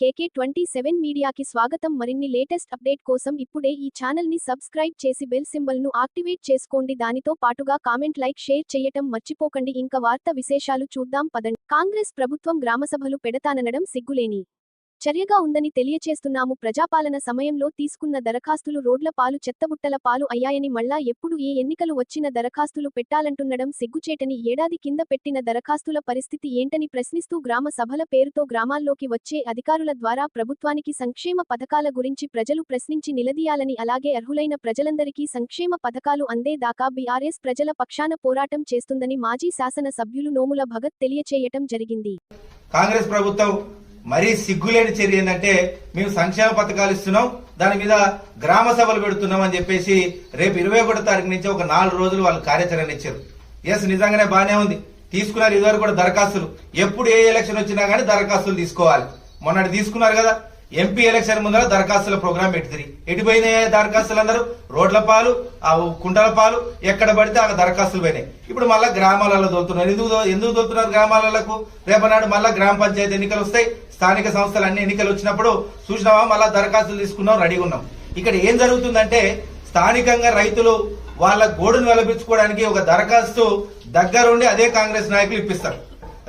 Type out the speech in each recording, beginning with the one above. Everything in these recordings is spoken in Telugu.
కేకే ట్వంటీ సెవెన్ మీడియాకి స్వాగతం. మరిన్ని లేటెస్ట్ అప్డేట్ కోసం ఇప్పుడే ఈ ఛానల్ని సబ్స్క్రైబ్ చేసి బెల్ సింబల్ను యాక్టివేట్ చేసుకోండి. దానితో పాటుగా కామెంట్ లైక్ షేర్ చేయటం మర్చిపోకండి. ఇంకా వార్త విశేషాలు చూద్దాం పదండి. కాంగ్రెస్ ప్రభుత్వం గ్రామసభలు పెడతాననడం సిగ్గులేని చర్యగా ఉందని తెలియచేస్తున్నాము. ప్రజాపాలన సమయంలో తీసుకున్న దరఖాస్తులు రోడ్ల పాలు చెత్తబుట్టల పాలు అయ్యాయని మళ్ళా ఎప్పుడు ఏ ఎన్నికలు వచ్చిన దరఖాస్తులు పెట్టాలంటుండడం సిగ్గుచేటని ఏడాది కింద పెట్టిన దరఖాస్తుల పరిస్థితి ఏంటని ప్రశ్నిస్తూ గ్రామ సభల పేరుతో గ్రామాల్లోకి వచ్చే అధికారుల ద్వారా ప్రభుత్వానికి సంక్షేమ పథకాల గురించి ప్రజలు ప్రశ్నించి నిలదీయాలని అలాగే అర్హులైన ప్రజలందరికీ సంక్షేమ పథకాలు అందేదాకా బీఆర్ఎస్ ప్రజల పక్షాన పోరాటం చేస్తుందని మాజీ శాసన సభ్యులు నోముల భగత్ తెలియచేయటం జరిగింది. కాంగ్రెస్ ప్రభుత్వం మరీ సిగ్గులేని చర్య ఏంటంటే మేము సంక్షేమ పథకాలు ఇస్తున్నాం దాని మీద గ్రామ సభలు పెడుతున్నాం అని చెప్పేసి రేపు ఇరవై ఒకటో తారీఖు నుంచి ఒక నాలుగు రోజులు వాళ్ళు కార్యాచరణ ఇచ్చారు. ఎస్ నిజంగానే బానే ఉంది. తీసుకున్నారు ఇదివరకు కూడా దరఖాస్తులు. ఎప్పుడు ఏ ఎలక్షన్ వచ్చినా గానీ దరఖాస్తులు తీసుకోవాలి. మొన్నటి తీసుకున్నారు కదా. ఎంపీ ఎలక్షన్ ముందర దరఖాస్తుల ప్రోగ్రాం పెట్టింది ఎటు పోయినాయి దరఖాస్తులు అందరూ రోడ్ల పాలు ఆ కుంటల పాలు ఎక్కడ పడితే ఆ దరఖాస్తులు పోయినాయి. ఇప్పుడు మళ్ళా గ్రామాలలో దొరుకుతున్నారు ఎందుకు ఎందుకు దొరుకుతున్నారు గ్రామాలకు? రేపనాడు మళ్ళా గ్రామ పంచాయతీ ఎన్నికలు వస్తాయి. స్థానిక సంస్థలు అన్ని ఎన్నికలు వచ్చినప్పుడు చూసినావా? మళ్ళా దరఖాస్తులు తీసుకున్నాం రెడీగా ఉన్నాం. ఇక్కడ ఏం జరుగుతుందంటే స్థానికంగా రైతులు వాళ్ళ గోడును వెలపించుకోవడానికి ఒక దరఖాస్తు దగ్గరుండి అదే కాంగ్రెస్ నాయకులు ఇప్పిస్తారు.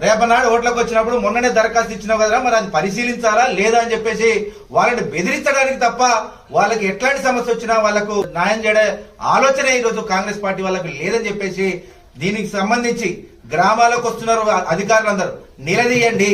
రేపనాడు ఓట్లకు వచ్చినప్పుడు మొన్ననే దరఖాస్తు ఇచ్చినావు కదా మరి అది పరిశీలించాలా లేదా అని చెప్పేసి వాళ్ళని బెదిరించడానికి తప్ప వాళ్ళకి ఎట్లాంటి సమస్య వచ్చినా వాళ్ళకు న్యాయం చేయడే ఆలోచన ఈ రోజు కాంగ్రెస్ పార్టీ వాళ్ళకి లేదని చెప్పేసి దీనికి సంబంధించి గ్రామాలకు వస్తున్నారు అధికారులందరూ. నిలదీయండి.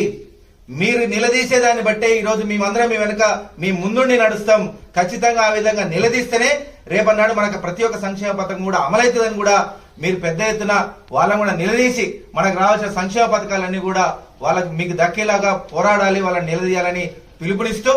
మీరు నిలదీసే దాన్ని బట్టే ఈరోజు మేమందరం మీ వెనుక మీ ముందుండి నడుస్తాం. ఖచ్చితంగా ఆ విధంగా నిలదీస్తేనే రేపన్నాడు మనకు ప్రతి ఒక్క సంక్షేమ పథకం కూడా అమలవుతుందని కూడా మీరు పెద్ద ఎత్తున వాళ్ళని కూడా నిలదీసి మనకు రావాల్సిన సంక్షేమ పథకాలన్నీ కూడా వాళ్ళకి మీకు దక్కేలాగా పోరాడాలి వాళ్ళని నిలదీయాలని పిలుపునిస్తూ